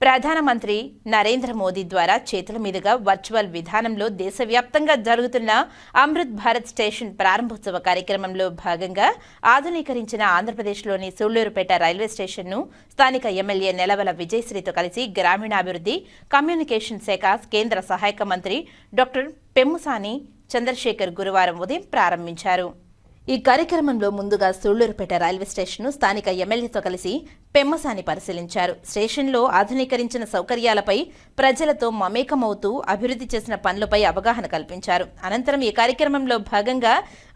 ప్రధానమంత్రి నరేంద్ర మోదీ ద్వారా చేతుల మీదుగా వర్చువల్ విధానంలో దేశవ్యాప్తంగా జరుగుతున్న అమృత్ భారత్ స్టేషన్ ప్రారంభోత్సవ కార్యక్రమంలో భాగంగా ఆధునీకరించిన ఆంధ్రప్రదేశ్లోని సూళ్ళూరుపేట రైల్వే స్టేషన్ను స్థానిక ఎమ్మెల్యే నెలవల విజయశ్రీతో కలిసి గ్రామీణాభివృద్ధి కమ్యూనికేషన్ శాఖ కేంద్ర సహాయక మంత్రి డాక్టర్ పెమ్ముసాని చంద్రశేఖర్ గురువారం ఉదయం ప్రారంభించారు. ఈ కార్యక్రమంలో ముందుగా సూళ్ళూరుపేట రైల్వే స్టేషన్ను స్థానిక ఎమ్మెల్యేతో కలిసి పెమ్మసాని పరిశీలించారు. స్టేషన్లో ఆధునీకరించిన సౌకర్యాలపై ప్రజలతో మమేకమవుతూ అభివృద్ధి చేసిన పనులపై అవగాహన కల్పించారు. అనంతరం ఈ కార్యక్రమంలో భాగంగా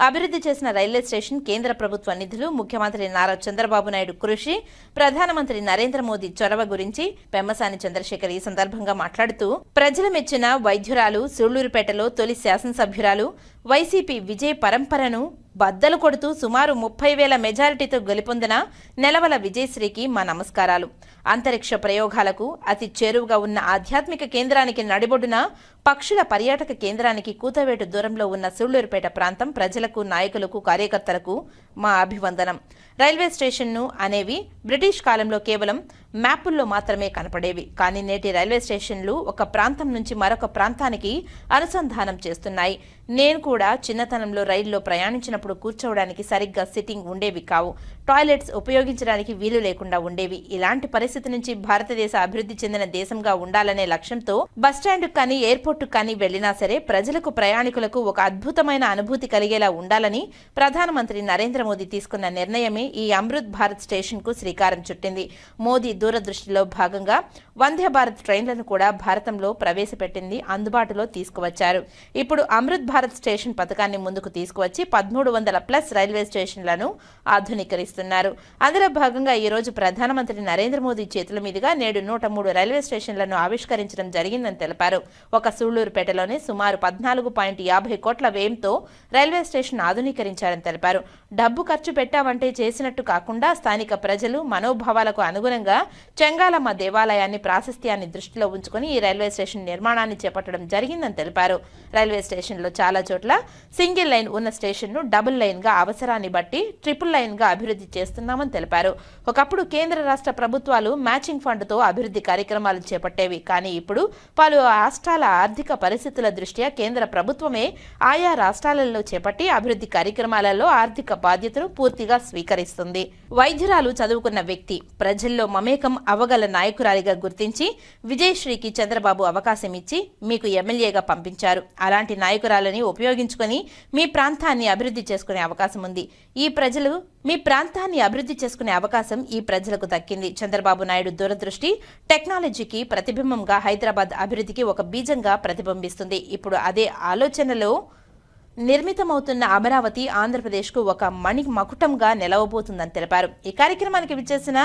అభివృద్ధి చేసిన రైల్వే స్టేషన్ కేంద్ర ప్రభుత్వ నిధులు ముఖ్యమంత్రి నారా చంద్రబాబు నాయుడు కృషి ప్రధానమంత్రి నరేంద్ర మోదీ చొరవ గురించి పెమ్మసాని చంద్రశేఖర్ ఈ సందర్భంగా మాట్లాడుతూ ప్రజల మెచ్చిన వైద్యురాలు సూళ్ళూరుపేటలో తొలి శాసనసభ్యురాలు వైసీపీ విజయ పరంపరను బద్దలు కొడుతూ సుమారు ముప్పై వేల మెజారిటీతో గెలుపొందిన నెలవల విజయశ్రీకి మా నమస్కారాలు. అంతరిక్ష ప్రయోగాలకు అతి చేరువుగా ఉన్న ఆధ్యాత్మిక కేంద్రానికి నడిబొడ్డున పక్షుల పర్యాటక కేంద్రానికి కూతవేటు దూరంలో ఉన్న సూళ్ళూరుపేట ప్రాంతం ప్రజలకు నాయకులకు కార్యకర్తలకు మా అభివందనం. రైల్వే స్టేషన్ను అనేవి బ్రిటిష్ కాలంలో కేవలం మ్యాపుల్లో మాత్రమే కనపడేవి. కానీ నేటి రైల్వే స్టేషన్లు ఒక ప్రాంతం నుంచి మరొక ప్రాంతానికి అనుసంధానం చేస్తున్నాయి. నేను కూడా చిన్నతనంలో రైల్లో ప్రయాణించినప్పుడు కూర్చోవడానికి సరిగ్గా సిట్టింగ్ ఉండేవి కావు. టాయిలెట్స్ ఉపయోగించడానికి వీలు లేకుండా ఉండేవి. ఇలాంటి పరిస్థితి నుంచి భారతదేశ అభివృద్ధి చెందిన దేశంగా ఉండాలనే లక్ష్యంతో బస్టాండ్ కానీ ఎయిర్పోర్ట్ కానీ వెళ్ళినా సరే ప్రజలకు ప్రయాణికులకు ఒక అద్భుతమైన అనుభూతి కలిగేలా ఉండాలని ప్రధానమంత్రి నరేంద్ర మోదీ తీసుకున్న నిర్ణయమే ఈ అమృత్ భారత్ స్టేషన్కు శ్రీకారం చుట్టింది. మోదీ దూరదృష్టిలో భాగంగా వందే భారత్ ట్రైన్లను కూడా భారతంలో ప్రవేశపెట్టింది అందుబాటులో తీసుకువచ్చారు. ఇప్పుడు అమృత్ భారత్ స్టేషన్ పథకాన్ని ముందుకు తీసుకువచ్చి పదమూడు వందల ప్లస్ రైల్వే స్టేషన్లను ఆధునీకరిస్తున్నారు. అందులో భాగంగా ఈ రోజు ప్రధానమంత్రి నరేంద్ర మోదీ చేతుల మీదుగా నేడు నూట మూడు రైల్వే స్టేషన్లను ఆవిష్కరించడం జరిగిందని తెలిపారు. ఒక సూళ్ళూరుపేటలోనే సుమారు పద్నాలుగు పాయింట్ యాభై కోట్ల వ్యయంతో రైల్వే స్టేషన్ ఆధునీకరించారని తెలిపారు. డబ్బు ఖర్చు పెట్టామంటే చేసినట్టు కాకుండా స్థానిక ప్రజలు మనోభావాలకు అనుగుణంగా చెంగాలమ్మ దేవాలయాన్ని ప్రాశస్త్యాన్ని దృష్టిలో ఉంచుకుని ఈ రైల్వే స్టేషన్ నిర్మాణాన్ని చేపట్టడం జరిగిందని తెలిపారు. రైల్వే స్టేషన్లో చాలా చోట్ల సింగిల్ లైన్ ఉన్న స్టేషన్ను డబుల్ లైన్గా అవసరాన్ని బట్టి ట్రిపుల్ లైన్గా అభివృద్ధి చేస్తున్నామని తెలిపారు. ఒకప్పుడు కేంద్ర రాష్ట్ర ప్రభుత్వాలు మ్యాచింగ్ ఫండ్తో అభివృద్ధి కార్యక్రమాలు చేపట్టేవి. కానీ ఇప్పుడు పలు రాష్ట్రాల ఆర్థిక పరిస్థితుల దృష్ట్యా కేంద్ర ప్రభుత్వమే ఆయా రాష్ట్రాలలో చేపట్టి అభివృద్ధి కార్యక్రమాలలో ఆర్థిక బాధ్యతను పూర్తిగా స్వీకరిస్తుంది. వైద్యురాలు చదువుకున్న వ్యక్తి ప్రజల్లో మమేకం అవగల నాయకురాలిగా గుర్తించి విజయశ్రీకి చంద్రబాబు అవకాశం ఇచ్చి మీకు ఎమ్మెల్యేగా పంపించారు. అలాంటి నాయకురాలని ఉపయోగించుకొని మీ ప్రాంతాన్ని అభివృద్ధి చేసుకునే అవకాశం ఉంది. ఈ ప్రజలు మీ ప్రాంతాన్ని అభివృద్ధి చేసుకునే అవకాశం ఈ ప్రజలకు దక్కింది. చంద్రబాబు నాయుడు దూరదృష్టి టెక్నాలజీకి ప్రతిబింబంగా హైదరాబాద్ అభివృద్ధికి ఒక బీజంగా ప్రతిబింబిస్తుంది. ఇప్పుడు అదే ఆలోచనలో నిర్మితమవుతున్న అమరావతి ఆంధ్రప్రదేశ్కు ఒక మణి మకుటంగా నిలవబోతుందని తెలిపారు. ఈ కార్యక్రమానికి విచ్చేసిన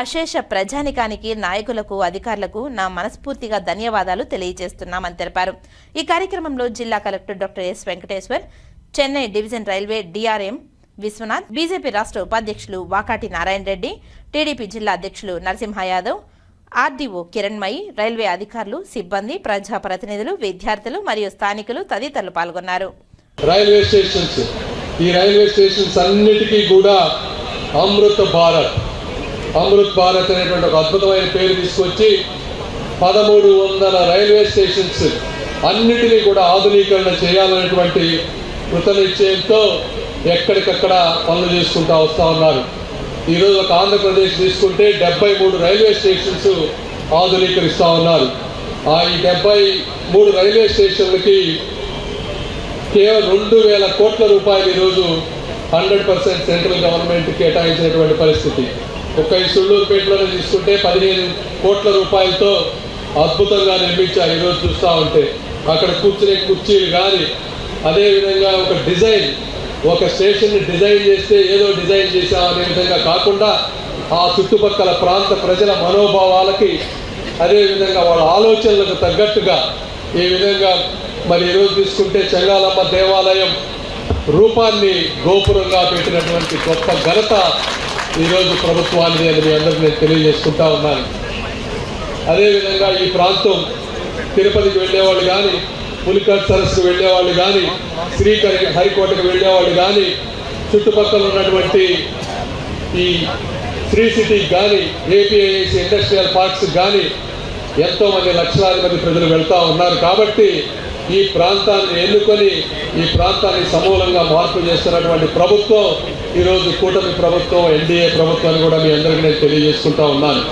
అశేష ప్రజానికానికి నాయకులకు అధికారులకు నా మనస్ఫూర్తిగా ధన్యవాదాలు తెలియజేస్తున్నామని తెలిపారు. ఈ కార్యక్రమంలో జిల్లా collector doctor S Venkateshwar Chennai division railway DRM Vishwanath BJP రాష్ట్ర ఉపాధ్యక్షులు వాకాటి నారాయణ రెడ్డి టీడీపీ జిల్లా అధ్యక్షులు నరసింహ యాదవ్ ఆర్డీఓ కిరణ్మయి రైల్వే అధికారులు సిబ్బంది ప్రజాప్రతినిధులు విద్యార్థులు మరియు స్థానికులు తదితరులు పాల్గొన్నారు. Railway stations. ఈ రైల్వే స్టేషన్స్ అన్నిటికీ కూడా అమృత్ భారత్. అమృత్ భారత్ అనేటువంటి ఒక అద్భుతమైన పేరు తీసుకొచ్చి పదమూడు వందల రైల్వే స్టేషన్స్ అన్నిటినీ కూడా ఆధునీకరణ చేయాలనేటువంటి కృత నిశ్చయంతో ఎక్కడికక్కడ పనులు చేసుకుంటూ వస్తూ ఉన్నారు. ఈరోజు ఒక ఆంధ్రప్రదేశ్ తీసుకుంటే డెబ్బై మూడు రైల్వే స్టేషన్స్ ఆధునీకరిస్తూ ఉన్నారు. ఆ ఈ డెబ్బై మూడు రైల్వే స్టేషన్లకి కేవలం రెండు వేల కోట్ల రూపాయలు ఈరోజు హండ్రెడ్ పర్సెంట్ సెంట్రల్ గవర్నమెంట్ కేటాయించినటువంటి పరిస్థితి. ఒక ఈ సుళ్ళూరుపేటలోనే తీసుకుంటే పదిహేను కోట్ల రూపాయలతో అద్భుతంగా నిర్మించారు ఈరోజు చూస్తూ ఉంటే. అక్కడ కూర్చునే కుర్చీలు కానీ అదేవిధంగా ఒక డిజైన్ ఒక స్టేషన్ని డిజైన్ చేస్తే ఏదో డిజైన్ చేసాం అనే విధంగా కాకుండా ఆ చుట్టుపక్కల ప్రాంత ప్రజల మనోభావాలకి అదేవిధంగా వాళ్ళ ఆలోచనలకు తగ్గట్టుగా ఈ విధంగా మరి ఈరోజు తీసుకుంటే చెంగాలమ్మ దేవాలయం రూపాన్ని గోపురంగా పెట్టినటువంటి గొప్ప ఘనత ఈరోజు ప్రభుత్వాన్ని అని మీ అందరికీ నేను తెలియజేసుకుంటా ఉన్నాను. అదేవిధంగా ఈ ప్రాంతం తిరుపతికి వెళ్ళేవాళ్ళు కానీ పులికాట్ సరస్సుకు వెళ్ళేవాళ్ళు కానీ శ్రీకరికి హరికోటకు వెళ్ళేవాళ్ళు కానీ చుట్టుపక్కల ఉన్నటువంటి ఈ శ్రీ సిటీకి కానీ ఏపీఐసి ఇండస్ట్రియల్ పార్క్స్ కానీ ఎంతో మంది లక్షలాది మంది ప్రజలు వెళ్తూ ఉన్నారు. కాబట్టి ఈ ప్రాంతాన్ని ఎన్నుకొని ఈ ప్రాంతాన్ని సమూలంగా మార్పు చేస్తున్నటువంటి ప్రభుత్వం ఈరోజు కూటమి ప్రభుత్వం ఎన్డీఏ ప్రభుత్వాన్ని కూడా మీ అందరికీ నేను తెలియజేసుకుంటా ఉన్నాను.